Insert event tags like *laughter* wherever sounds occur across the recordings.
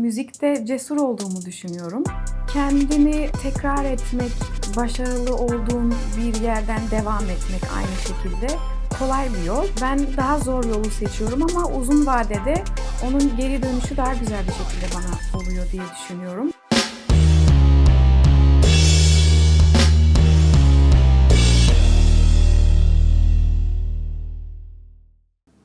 müzikte cesur olduğumu düşünüyorum. Kendini tekrar etmek, başarılı olduğun bir yerden devam etmek aynı şekilde kolay bir yol. Ben daha zor yolu seçiyorum ama uzun vadede onun geri dönüşü daha güzel bir şekilde bana oluyor diye düşünüyorum.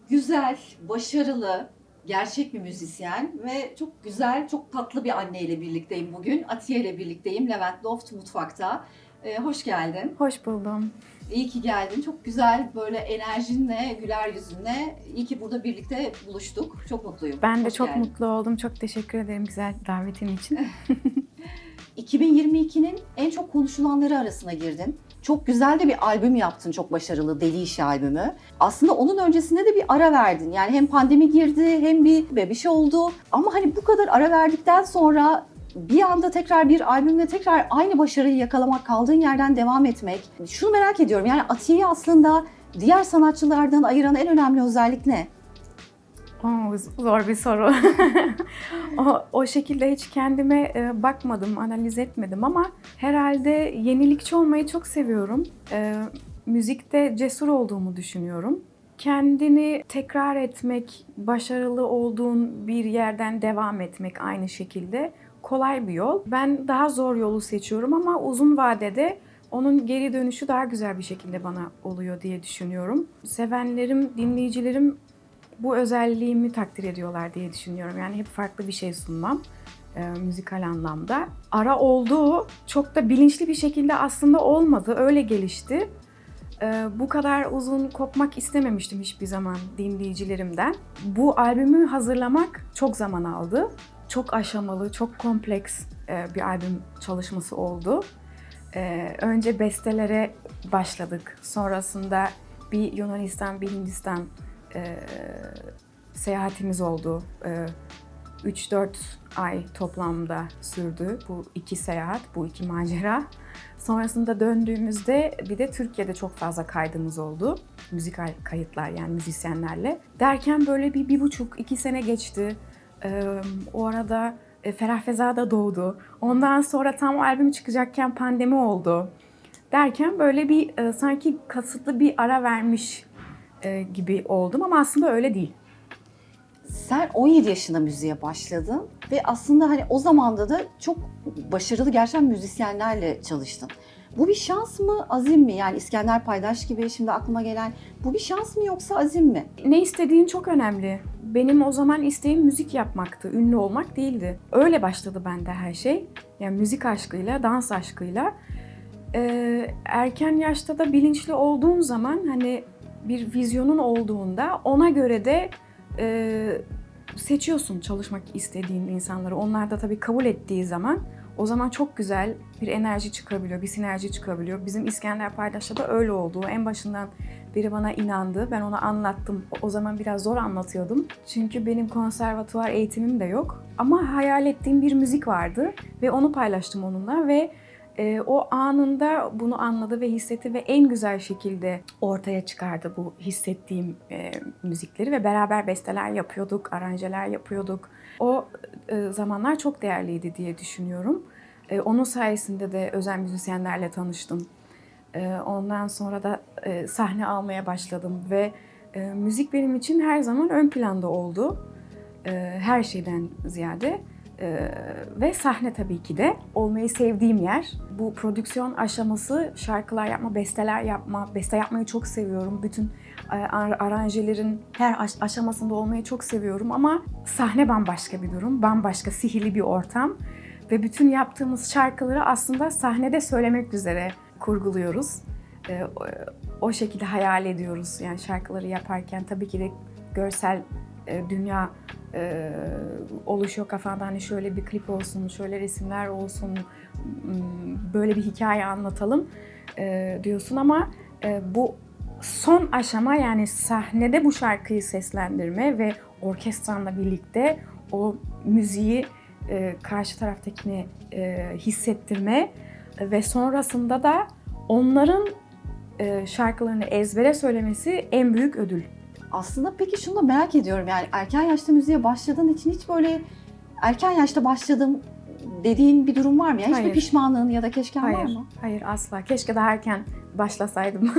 güzel, başarılı, gerçek bir müzisyen ve çok güzel, çok tatlı bir anneyle birlikteyim bugün. Atiye ile birlikteyim. Levent Loft Mutfak'ta. Ee, hoş geldin. Hoş buldum. İyi ki geldin. Çok güzel böyle enerjinle, güler yüzünle. İyi ki burada birlikte buluştuk. Çok mutluyum. Ben de Hoş çok geldin. mutlu oldum. Çok teşekkür ederim güzel davetin için. *laughs* 2022'nin en çok konuşulanları arasına girdin. Çok güzel de bir albüm yaptın, çok başarılı Deli İşi albümü. Aslında onun öncesinde de bir ara verdin. Yani hem pandemi girdi hem bir bebiş oldu. Ama hani bu kadar ara verdikten sonra bir anda tekrar bir albümle tekrar aynı başarıyı yakalamak, kaldığın yerden devam etmek. Şunu merak ediyorum yani Atiye'yi aslında diğer sanatçılardan ayıran en önemli özellik ne? Oo, zor bir soru. *laughs* o, o şekilde hiç kendime e, bakmadım, analiz etmedim ama herhalde yenilikçi olmayı çok seviyorum. E, müzikte cesur olduğumu düşünüyorum. Kendini tekrar etmek, başarılı olduğun bir yerden devam etmek aynı şekilde kolay bir yol. Ben daha zor yolu seçiyorum ama uzun vadede onun geri dönüşü daha güzel bir şekilde bana oluyor diye düşünüyorum. Sevenlerim, dinleyicilerim bu özelliğimi takdir ediyorlar diye düşünüyorum. Yani hep farklı bir şey sunmam e, müzikal anlamda. Ara olduğu çok da bilinçli bir şekilde aslında olmadı. Öyle gelişti. E, bu kadar uzun kopmak istememiştim hiçbir zaman dinleyicilerimden. Bu albümü hazırlamak çok zaman aldı. Çok aşamalı, çok kompleks e, bir albüm çalışması oldu. E, önce bestelere başladık. Sonrasında bir Yunanistan, bir Hindistan e, seyahatimiz oldu. E, 3-4 ay toplamda sürdü bu iki seyahat, bu iki macera. Sonrasında döndüğümüzde bir de Türkiye'de çok fazla kaydımız oldu. Müzikal kayıtlar yani müzisyenlerle. Derken böyle bir, bir buçuk, iki sene geçti. E, o arada e, Ferah Feza da doğdu. Ondan sonra tam albüm çıkacakken pandemi oldu. Derken böyle bir e, sanki kasıtlı bir ara vermiş e, gibi oldum ama aslında öyle değil. Sen 17 yaşında müziğe başladın ve aslında hani o zamanda da çok başarılı gerçekten müzisyenlerle çalıştın. Bu bir şans mı, azim mi? Yani İskender Paydaş gibi şimdi aklıma gelen bu bir şans mı yoksa azim mi? Ne istediğin çok önemli. Benim o zaman isteğim müzik yapmaktı, ünlü olmak değildi. Öyle başladı bende her şey. Yani müzik aşkıyla, dans aşkıyla. Ee, erken yaşta da bilinçli olduğun zaman hani bir vizyonun olduğunda ona göre de e, seçiyorsun çalışmak istediğin insanları. Onlar da tabii kabul ettiği zaman o zaman çok güzel bir enerji çıkabiliyor, bir sinerji çıkabiliyor. Bizim İskender Paydaş'ta da öyle oldu. En başından biri bana inandı. Ben ona anlattım. O zaman biraz zor anlatıyordum. Çünkü benim konservatuvar eğitimim de yok. Ama hayal ettiğim bir müzik vardı ve onu paylaştım onunla ve e, o anında bunu anladı ve hissetti ve en güzel şekilde ortaya çıkardı bu hissettiğim e, müzikleri ve beraber besteler yapıyorduk, aranjeler yapıyorduk. O e, zamanlar çok değerliydi diye düşünüyorum. E, onun sayesinde de özel müzisyenlerle tanıştım. E, ondan sonra da e, sahne almaya başladım ve e, müzik benim için her zaman ön planda oldu. E, her şeyden ziyade. Ee, ve sahne tabii ki de olmayı sevdiğim yer. Bu prodüksiyon aşaması şarkılar yapma, besteler yapma, beste yapmayı çok seviyorum. Bütün e, ar- aranjelerin her aş- aşamasında olmayı çok seviyorum ama sahne bambaşka bir durum, bambaşka sihirli bir ortam ve bütün yaptığımız şarkıları aslında sahnede söylemek üzere kurguluyoruz. Ee, o şekilde hayal ediyoruz yani şarkıları yaparken tabii ki de görsel e, dünya e, oluşuyor kafanda hani şöyle bir klip olsun, şöyle resimler olsun, m, böyle bir hikaye anlatalım e, diyorsun ama e, bu son aşama yani sahnede bu şarkıyı seslendirme ve orkestranla birlikte o müziği e, karşı taraftakine e, hissettirme ve sonrasında da onların e, şarkılarını ezbere söylemesi en büyük ödül. Aslında peki şunu da merak ediyorum yani erken yaşta müziğe başladığın için hiç böyle erken yaşta başladım dediğin bir durum var mı? Yani hiçbir Hayır. pişmanlığın ya da keşken var Hayır, mı? hayır asla. Keşke daha erken başlasaydım.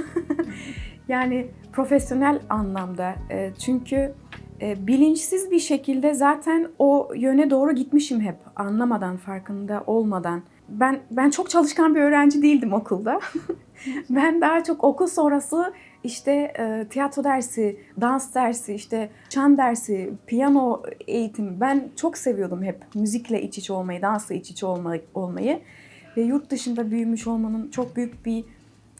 *laughs* yani profesyonel anlamda. E, çünkü e, bilinçsiz bir şekilde zaten o yöne doğru gitmişim hep. Anlamadan, farkında olmadan. Ben ben çok çalışkan bir öğrenci değildim okulda. *laughs* ben daha çok okul sonrası işte e, tiyatro dersi, dans dersi, işte çan dersi, piyano eğitimi ben çok seviyordum hep. Müzikle iç içe olmayı, dansla iç içe olma- olmayı. Ve yurt dışında büyümüş olmanın çok büyük bir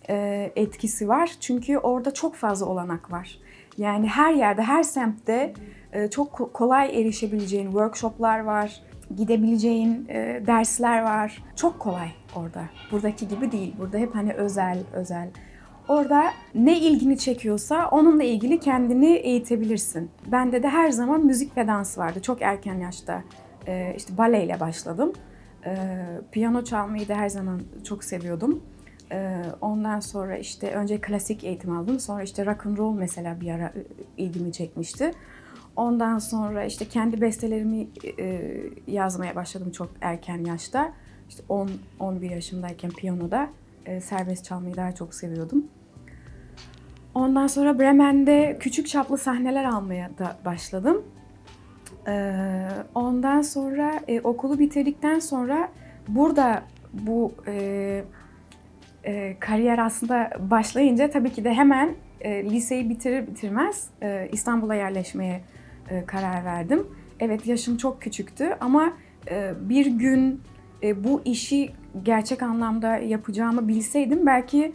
e, etkisi var. Çünkü orada çok fazla olanak var. Yani her yerde, her semtte e, çok ko- kolay erişebileceğin workshoplar var, gidebileceğin e, dersler var. Çok kolay orada. Buradaki gibi değil. Burada hep hani özel, özel. Orada ne ilgini çekiyorsa onunla ilgili kendini eğitebilirsin. Bende de her zaman müzik ve dans vardı. Çok erken yaşta e, işte baleyle başladım. E, piyano çalmayı da her zaman çok seviyordum. E, ondan sonra işte önce klasik eğitim aldım. Sonra işte rock and roll mesela bir ara e, ilgimi çekmişti. Ondan sonra işte kendi bestelerimi e, yazmaya başladım çok erken yaşta. İşte 10 11 yaşımdayken piyanoda e, serbest çalmayı daha çok seviyordum. Ondan sonra Bremen'de küçük çaplı sahneler almaya da başladım. Ee, ondan sonra e, okulu bitirdikten sonra burada bu e, e, kariyer aslında başlayınca tabii ki de hemen liseyi bitirir bitirmez İstanbul'a yerleşmeye karar verdim. Evet yaşım çok küçüktü ama bir gün bu işi gerçek anlamda yapacağımı bilseydim belki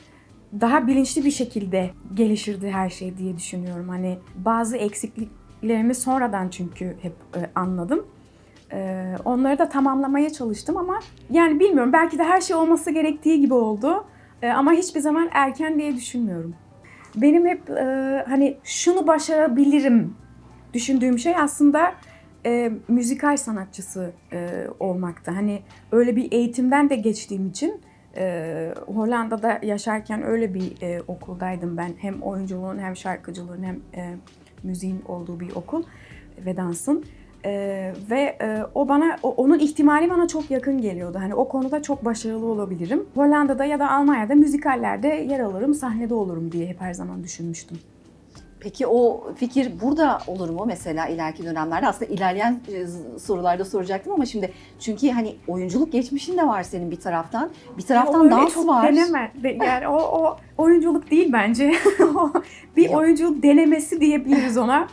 daha bilinçli bir şekilde gelişirdi her şey diye düşünüyorum. Hani bazı eksikliklerimi sonradan çünkü hep e, anladım. E, onları da tamamlamaya çalıştım ama yani bilmiyorum belki de her şey olması gerektiği gibi oldu. E, ama hiçbir zaman erken diye düşünmüyorum. Benim hep e, hani şunu başarabilirim düşündüğüm şey aslında e, müzikal sanatçısı e, olmakta. Hani öyle bir eğitimden de geçtiğim için e, Hollanda'da yaşarken öyle bir e, okuldaydım ben. Hem oyunculuğun hem şarkıcılığın hem e, müziğin olduğu bir okul ve dansın. E, ve e, o bana o- onun ihtimali bana çok yakın geliyordu. Hani o konuda çok başarılı olabilirim. Hollanda'da ya da Almanya'da müzikallerde yer alırım, sahnede olurum diye hep her zaman düşünmüştüm. Peki o fikir burada olur mu mesela ileriki dönemlerde? Aslında ilerleyen e, sorularda soracaktım ama şimdi çünkü hani oyunculuk geçmişin de var senin bir taraftan. Bir taraftan öyle dans çok var. Deneme. De- Yani o, o oyunculuk değil bence. *laughs* Bir Yok. oyunculuk denemesi diyebiliriz ona.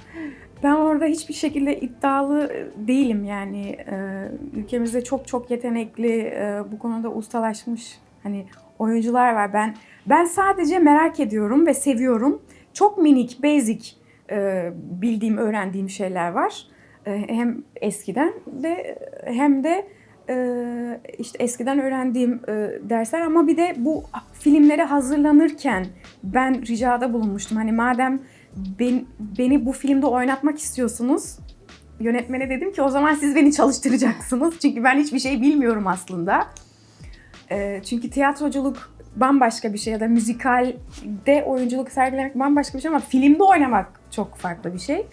Ben orada hiçbir şekilde iddialı değilim yani. Ee, ülkemizde çok çok yetenekli, e, bu konuda ustalaşmış hani oyuncular var. Ben ben sadece merak ediyorum ve seviyorum. Çok minik, basic e, bildiğim, öğrendiğim şeyler var. E, hem eskiden de hem de e, işte eskiden öğrendiğim e, dersler ama bir de bu filmlere hazırlanırken ben ricada bulunmuştum. Hani madem ben, beni bu filmde oynatmak istiyorsunuz yönetmene dedim ki o zaman siz beni çalıştıracaksınız. Çünkü ben hiçbir şey bilmiyorum aslında. E, çünkü tiyatroculuk bambaşka bir şey ya da müzikalde oyunculuk sergilemek bambaşka bir şey ama filmde oynamak çok farklı bir şey.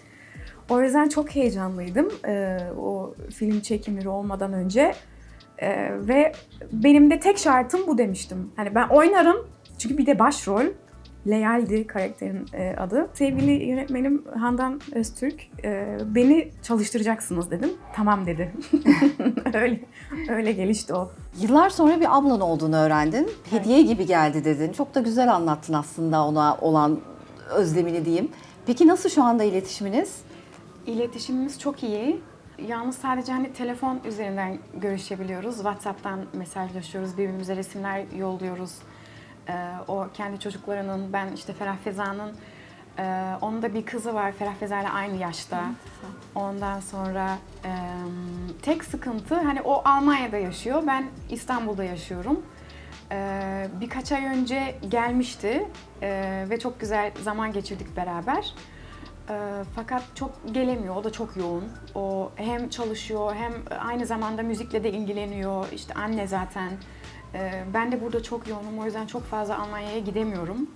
O yüzden çok heyecanlıydım e, o film çekimleri olmadan önce. E, ve benim de tek şartım bu demiştim. Hani ben oynarım çünkü bir de başrol. Leyal'di karakterin e, adı. Sevgili yönetmenim Handan Öztürk e, beni çalıştıracaksınız dedim. Tamam dedi. *laughs* öyle öyle gelişti o. Yıllar sonra bir ablan olduğunu öğrendin. Hediye gibi geldi dedin. Çok da güzel anlattın aslında ona olan özlemini diyeyim. Peki nasıl şu anda iletişiminiz? İletişimimiz çok iyi. Yalnız sadece hani telefon üzerinden görüşebiliyoruz. WhatsApp'tan mesajlaşıyoruz, birbirimize resimler yolluyoruz. Ee, o kendi çocuklarının, ben işte Ferah Feza'nın, e, onun da bir kızı var Ferah Feza ile aynı yaşta. Ondan sonra e, tek sıkıntı hani o Almanya'da yaşıyor, ben İstanbul'da yaşıyorum. Ee, birkaç ay önce gelmişti e, ve çok güzel zaman geçirdik beraber. Ee, fakat çok gelemiyor, o da çok yoğun. O hem çalışıyor hem aynı zamanda müzikle de ilgileniyor. İşte anne zaten. Ee, ben de burada çok yoğunum, o yüzden çok fazla Almanya'ya gidemiyorum.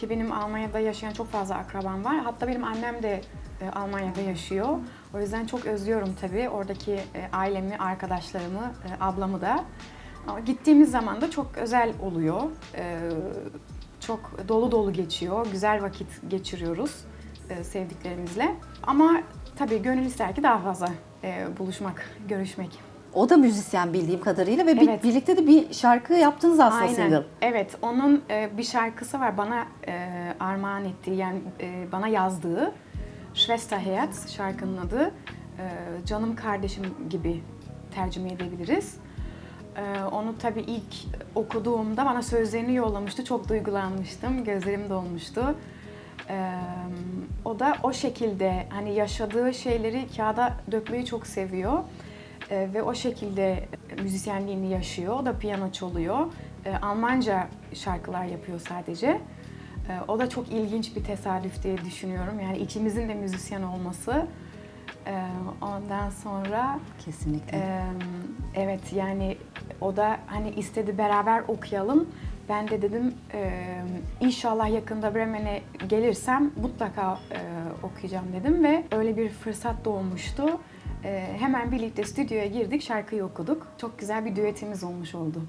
Ki benim Almanya'da yaşayan çok fazla akrabam var. Hatta benim annem de e, Almanya'da yaşıyor. O yüzden çok özlüyorum tabii oradaki e, ailemi, arkadaşlarımı, e, ablamı da. Ama gittiğimiz zaman da çok özel oluyor. Çok dolu dolu geçiyor. Güzel vakit geçiriyoruz sevdiklerimizle. Ama tabii gönül ister ki daha fazla buluşmak, görüşmek. O da müzisyen bildiğim kadarıyla ve bir- Evet. birlikte de bir şarkı yaptınız aslında single. Evet, onun e, bir şarkısı var bana e, armağan ettiği, yani e, bana yazdığı Schwesterherz şarkının adı. E, Canım kardeşim gibi tercüme edebiliriz. E, onu tabii ilk okuduğumda bana sözlerini yollamıştı. Çok duygulanmıştım, gözlerim dolmuştu. E, o da o şekilde hani yaşadığı şeyleri kağıda dökmeyi çok seviyor. E, ve o şekilde müzisyenliğini yaşıyor. O da piyano çalıyor. E, Almanca şarkılar yapıyor sadece. E, o da çok ilginç bir tesadüf diye düşünüyorum. Yani ikimizin de müzisyen olması. E, ondan sonra Kesinlikle. e, evet yani o da hani istedi beraber okuyalım. Ben de dedim e, inşallah yakında Bremen'e gelirsem mutlaka e, okuyacağım dedim ve öyle bir fırsat doğmuştu. E, hemen birlikte stüdyoya girdik, şarkıyı okuduk. Çok güzel bir düetimiz olmuş oldu.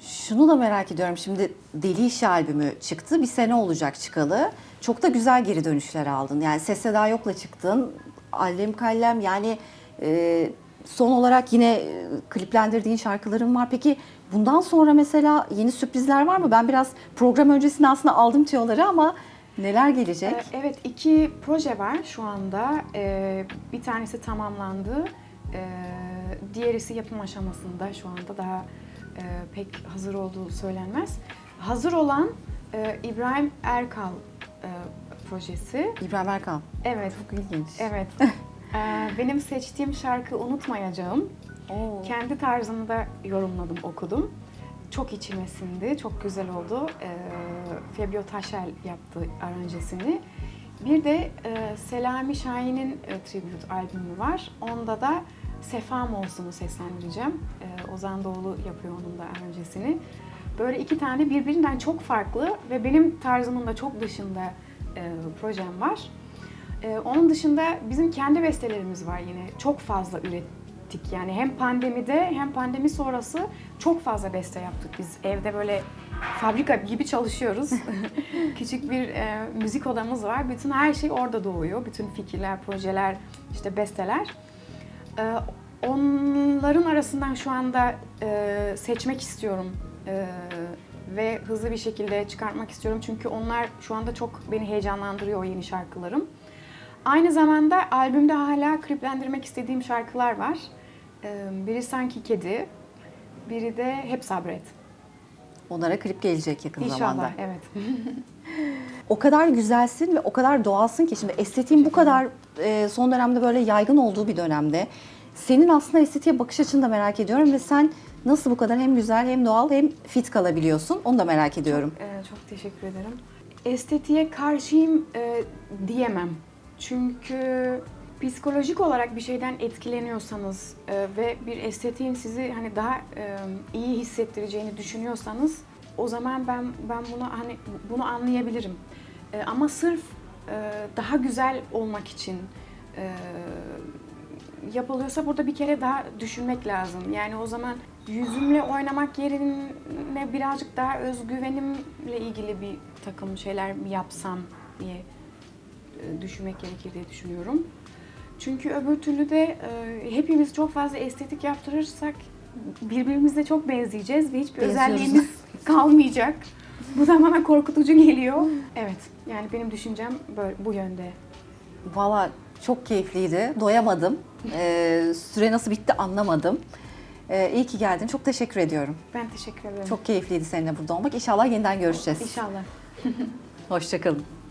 Şunu da merak ediyorum. Şimdi Deli İşi albümü çıktı. Bir sene olacak çıkalı. Çok da güzel geri dönüşler aldın. Yani Ses Seda Yok'la çıktın. Allem Kallem yani e, son olarak yine e, kliplendirdiğin şarkıların var. Peki bundan sonra mesela yeni sürprizler var mı? Ben biraz program öncesinde aslında aldım tüyoları ama neler gelecek? E, evet, iki proje var şu anda. E, bir tanesi tamamlandı. E, diğerisi yapım aşamasında şu anda daha e, pek hazır olduğu söylenmez. Hazır olan e, İbrahim Erkal e, projesi. İbrahim Erkan. Evet, Çok ilginç. evet. *laughs* E, benim seçtiğim şarkı Unutmayacağım. Oo. Kendi tarzımda yorumladım, okudum. Çok içime sindi, çok güzel oldu. Ee, Fabio Taşel yaptı aranjesini. Bir de e, Selami Şahin'in e, tribute albümü var. Onda da Sefam Olsun'u seslendireceğim. E, Ozan Doğulu yapıyor onun da aranjesini. Böyle iki tane birbirinden çok farklı ve benim tarzımın da çok dışında e, projem var. Ee, onun dışında bizim kendi bestelerimiz var yine. Çok fazla ürettik. Yani hem pandemide hem pandemi sonrası çok fazla beste yaptık biz. Evde böyle fabrika gibi çalışıyoruz. *laughs* Küçük bir e, müzik odamız var. Bütün her şey orada doğuyor. Bütün fikirler, projeler, işte besteler. Ee, onların arasından şu anda e, seçmek istiyorum. E, ve hızlı bir şekilde çıkartmak istiyorum. Çünkü onlar şu anda çok beni heyecanlandırıyor o yeni şarkılarım. Aynı zamanda albümde hala kliplendirmek istediğim şarkılar var. Biri Sanki Kedi, biri de Hep Sabret. Onlara klip gelecek yakın zamanda. İnşallah, evet. *laughs* O kadar güzelsin ve o kadar doğalsın ki şimdi estetiğin bu kadar e, son dönemde böyle yaygın olduğu bir dönemde senin aslında estetiğe bakış açını da merak ediyorum ve sen nasıl bu kadar hem güzel hem doğal hem fit kalabiliyorsun onu da merak ediyorum. Ee, çok teşekkür ederim. Estetiğe karşıyım e, diyemem. Çünkü psikolojik olarak bir şeyden etkileniyorsanız e, ve bir estetiğin sizi hani daha e, iyi hissettireceğini düşünüyorsanız o zaman ben ben bunu hani bunu anlayabilirim. E, ama sırf e, daha güzel olmak için e, yapılıyorsa burada bir kere daha düşünmek lazım. Yani o zaman yüzümle oynamak yerine birazcık daha özgüvenimle ilgili bir takım şeyler yapsam diye e, düşünmek gerekir diye düşünüyorum. Çünkü öbür türlü de e, hepimiz çok fazla estetik yaptırırsak birbirimize çok benzeyeceğiz ve hiçbir Benziyoruz. özelliğimiz *laughs* kalmayacak. Bu da bana korkutucu geliyor. Evet, yani benim düşüncem böyle, bu yönde. Valla çok keyifliydi doyamadım E, süre nasıl bitti anlamadım. E, iyi ki geldin çok teşekkür ediyorum. Ben teşekkür ederim. Çok keyifliydi seninle burada olmak İnşallah yeniden görüşeceğiz. İnşallah. *laughs* Hoşçakalın.